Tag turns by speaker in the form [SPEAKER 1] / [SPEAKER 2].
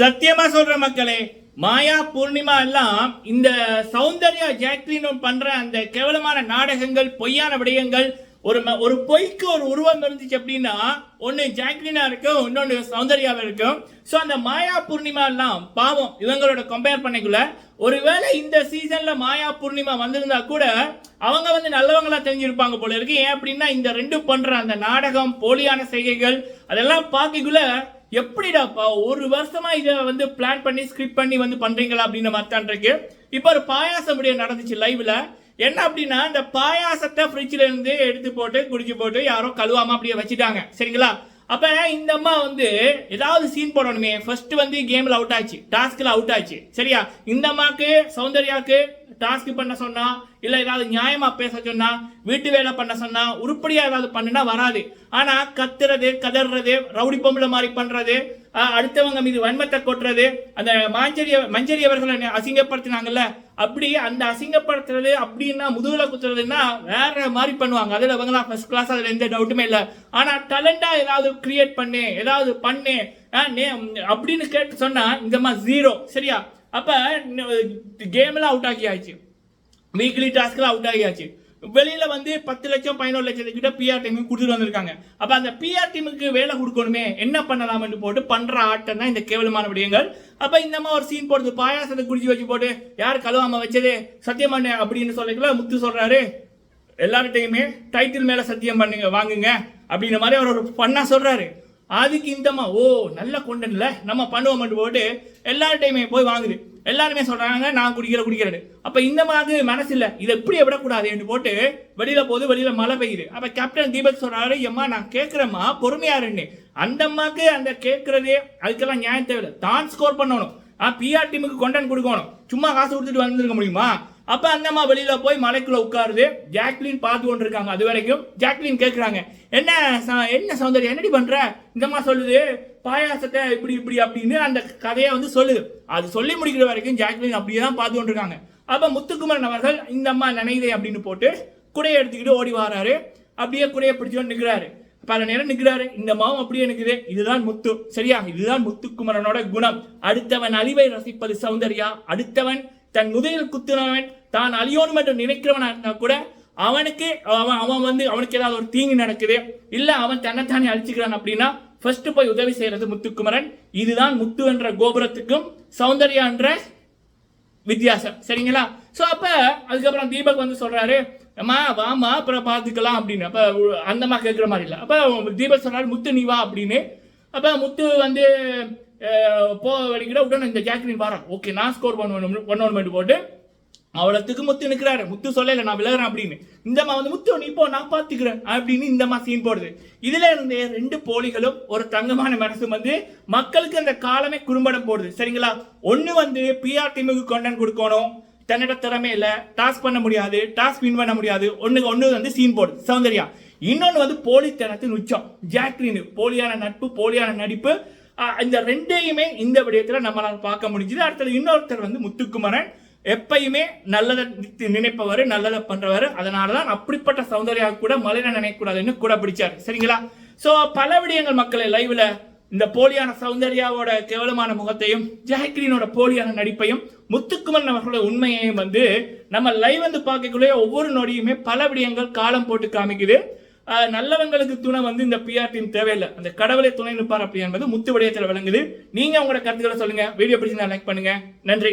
[SPEAKER 1] சத்தியமா சொல்ற மக்களே மாயா பூர்ணிமா எல்லாம் இந்த சௌந்தர்யா ஜாக்லின் பண்ற அந்த கேவலமான நாடகங்கள் பொய்யான விடயங்கள் ஒரு ம- ஒரு பொய்க்கு ஒரு உருவம் இருந்துச்சு அப்படின்னா ஒன்னு ஜாக்லினா இருக்கும் இன்னொன்று சௌந்தர்யாவா இருக்கும். ஸோ அந்த மாயா பூர்ணிமா எல்லாம் பாவம் இவங்களோட கம்பேர் பண்ணிக்குள்ள ஒருவேளை இந்த சீசன்ல மாயா பூர்ணிமா வந்திருந்தா கூட அவங்க வந்து நல்லவங்களா தெரிஞ்சிருப்பாங்க போல இருக்கு. ஏன் அப்படின்னா இந்த ரெண்டும் பண்ற அந்த நாடகம் போலியான செய்கைகள் அதெல்லாம் பார்க்கக்குள்ள எப்படிடாப்பா ஒரு வருஷமா இதை வந்து பிளான் பண்ணி ஸ்கிரிப்ட் பண்ணி வந்து பண்றீங்களா அப்படின்னு மாதிரி இருக்கு. இப்போ ஒரு பாயாசம் முடிய நடந்துச்சு லைவ்ல என்ன அப்படின்னா இந்த பாயாசத்தை ஃப்ரிட்ஜ்ல இருந்து எடுத்து போட்டு குடிச்சு போட்டு யாரோ கழுவாம அப்படியே வச்சுட்டாங்க. சரிங்களா? அப்போ இந்த அம்மா வந்து ஏதாவது சீன் போடணுமே. ஃபர்ஸ்ட் வந்து கேமில் அவுட் ஆச்சு. டாஸ்கில் அவுட் ஆச்சு. சரியா? இந்த அம்மாவுக்கு சௌந்தர்யாக்கு டாஸ்க் பண்ண சொன்னா இல்ல ஏதாவது நியாயமா பேச சொன்னா வீட்டு வேலை பண்ண சொன்னா உருப்படியா ஏதாவது பண்ணுனா வராது. ஆனா கத்துறது கதறது ரவுடி பொம்பளை மாதிரி பண்றது அடுத்தவங்க மீது வன்மத்தை கொட்டுறது அந்த மாஞ்சரிய மஞ்சரி அவர்களை அசிங்கப்படுத்தினாங்கல்ல அப்படி அந்த அசிங்கப்படுத்துறது அப்படின்னா முதுகுல குத்துறதுன்னா வேற மாதிரி பண்ணுவாங்க. அதில் அவங்களாம் ஃபர்ஸ்ட் கிளாஸ் அதில் எந்த டவுட்டுமே இல்லை. ஆனால் டேலண்டாக ஏதாவது கிரியேட் பண்ணு ஏதாவது பண்ணு அப்படின்னு கேட்டு சொன்னால் இந்த மாதிரி ஜீரோ சரியா? அப்போ கேம்லாம் அவுட் ஆகியாச்சு வீக்லி டாஸ்க்லாம் அவுட் ஆகியாச்சு வெளியில வந்து பத்து லட்சம் பதினோரு லட்சம் கிட்ட பிஆர் டீமுக்கு கொடுத்துட்டு வந்திருக்காங்க. அப்ப அந்த பிஆர் டீமுக்கு வேலை கொடுக்கணுமே என்ன பண்ணலாம்னு போட்டு பண்ற ஆட்டம் தான் இந்த கேவலமான விடயங்கள். அப்ப இந்த மாதிரி ஒரு சீன் போடுது பாயாசத்தை குடிச்சு வச்சு போட்டு யார் கழுவாம வச்சது? சத்தியமண்ணு அப்படின்னு சொல்லிக்கல முத்து சொல்றாரு எல்லார்கிட்டையுமே டைட்டில் மேல சத்தியம் பண்ணுங்க வாங்குங்க அப்படின்ற மாதிரி அவர் ஒரு பண்ணா சொல்றாரு. அதுக்கு இந்தம்மா ஓ நல்ல கொண்டன்ல நம்ம பண்ணுவோம் போட்டு எல்லார்கிட்டையுமே போய் வாங்குது. எல்லாருமே சொல்றாங்க நான் குடிக்கிற குடிக்கிறேன் அப்ப இந்த மாதிரி மனசு இல்ல இதை எப்படி விடக்கூடாதுன்னு போட்டு வெளியில போகுது வெளியில மழை பெய்யுது. அப்ப கேப்டன் தீபக் சொல்றாரு எம்மா நான் கேட்கிறேம்மா பொறுமையா இருன்னு. அந்த அம்மாக்கு அந்த கேட்கறதே அதுக்கெல்லாம் நியாயம் தேவையில்லை. தான் ஸ்கோர் பண்ணணும். பிஆர் டீமுக்கு கொண்டன் கொடுக்கணும். சும்மா காசு கொடுத்துட்டு வந்திருக்க முடியுமா? அப்ப அந்த அம்மா வெளியில போய் மலைக்குள்ள உட்காருது. ஜாக்லின் பார்த்து கொண்டு இருக்காங்க அது வரைக்கும் ஜாக்லின் கேட்குறாங்க என்ன என்ன சௌந்தர்யா என்னடி பண்ற? இந்த அம்மா சொல்லுது பாயாசத்தை இப்படி இப்படி அப்படின்னு அந்த கதையை வந்து சொல்லுது. அது சொல்லி முடிக்கிற வரைக்கும் ஜாக்லின் அப்படியே தான் பார்த்து கொண்டு இருக்காங்க அப்ப முத்துக்குமரன் அவர்கள் இந்த அம்மா நினைதே அப்படின்னு போட்டு குடையை எடுத்துக்கிட்டு ஓடி வராரு. அப்படியே குடையை பிடிச்சோன்னு நிற்கிறாரு பல நேரம் நிற்கிறாரு இந்த மாவும் அப்படியே நிற்குது இதுதான் முத்து. சரியா? இதுதான் முத்துக்குமரனோட குணம். அடுத்தவன் அழிவை ரசிப்பது சௌந்தர்யா. அடுத்தவன் தன் நுதையில் குத்துனவன் தான் அழியோனும் என்று நினைக்கிறவனா கூட அவனுக்கு அவன் அவன் வந்து அவனுக்கு ஏதாவது ஒரு தீங்கு நடக்குது இல்லை அவன் தன்னைத்தானே அழிச்சுக்கிறான் அப்படின்னா ஃபர்ஸ்ட் போய் உதவி செய்யறது முத்துக்குமரன். இதுதான் முத்து என்ற கோபுரத்துக்கும் சௌந்தர்யா என்ற வித்தியாசம். சரிங்களா? ஸோ அப்போ அதுக்கப்புறம் தீபக் வந்து சொல்றாரு அம்மா வாமா அப்புறம் பார்த்துக்கலாம் அப்படின்னு. அப்போ அந்தமா கேட்குற மாதிரி இல்லை. அப்போ தீபக் சொல்றாரு முத்து நீ வா அப்படின்னு. அப்போ முத்து வந்து போக போ உடனே இந்த ஜாக்லின் வாரான் ஓகே நான் ஸ்கோர் பண்ணுவேன் பண்ணணும் போட்டு அவ்வளோத்துக்கு முத்து நிற்கிறாரு முத்து சொல்லல நான் விலகிறேன் அப்படின்னு. இந்த வந்து முத்து நீ போ நான் பார்த்துக்கிறேன் அப்படின்னு இந்த சீன் போடுது. இதுல இருந்த ரெண்டு போலிகளும் ஒரு தங்கமான மனசு வந்து மக்களுக்கு அந்த காலமே குறும்படம் போடுது. சரிங்களா? ஒன்று வந்து பிஆர் டீமுக்கு கொண்டன் கொடுக்கணும். தன்னோட திறமை இல்லை. டாஸ்க் பண்ண முடியாது. டாஸ்க் வின் பண்ண முடியாது. ஒன்றுக்கு ஒன்று வந்து சீன் போடுது. சௌந்தர்யா. இன்னொன்று வந்து போலி தனத்தின் உச்சம். ஜாக்லின் போலியான நட்பு போலியான நடிப்பு. இந்த ரெண்டையுமே இந்த விடயத்தில் நம்மளால் பார்க்க முடிஞ்சது. அடுத்தது இன்னொருத்தர் வந்து முத்துக்குமரன். எப்பயுமே நல்லதை நினைப்பவர் நல்லதை பண்றவர். அதனாலதான் அப்படிப்பட்ட சௌந்தர்யா கூட மலையில நினைக்கக்கூடாதுன்னு கூட பிடிச்சாரு. சரிங்களா? ஸோ பல விடயங்கள் மக்களை லைவ்ல இந்த போலியான சௌந்தர்யாவோட கேவலமான முகத்தையும் ஜாக்லினோட போலியான நடிப்பையும் முத்துக்குமரன் அவர்களோட உண்மையையும் வந்து நம்ம லைவ் வந்து பார்க்கக்குள்ளே ஒவ்வொரு நொடியுமே பல விடயங்கள் காலம் போட்டு காமிக்குது. நல்லவங்களுக்கு துணை வந்து இந்த பிஆர் டீம் தேவையில்லை. அந்த கடவுளை துணை நிற்பார் அப்படி என்பது முத்து விடயத்தில் விளங்குது நீங்க உங்களோட கருத்துக்களை சொல்லுங்க. வீடியோ பிடிச்சி லைக் பண்ணுங்க. நன்றி.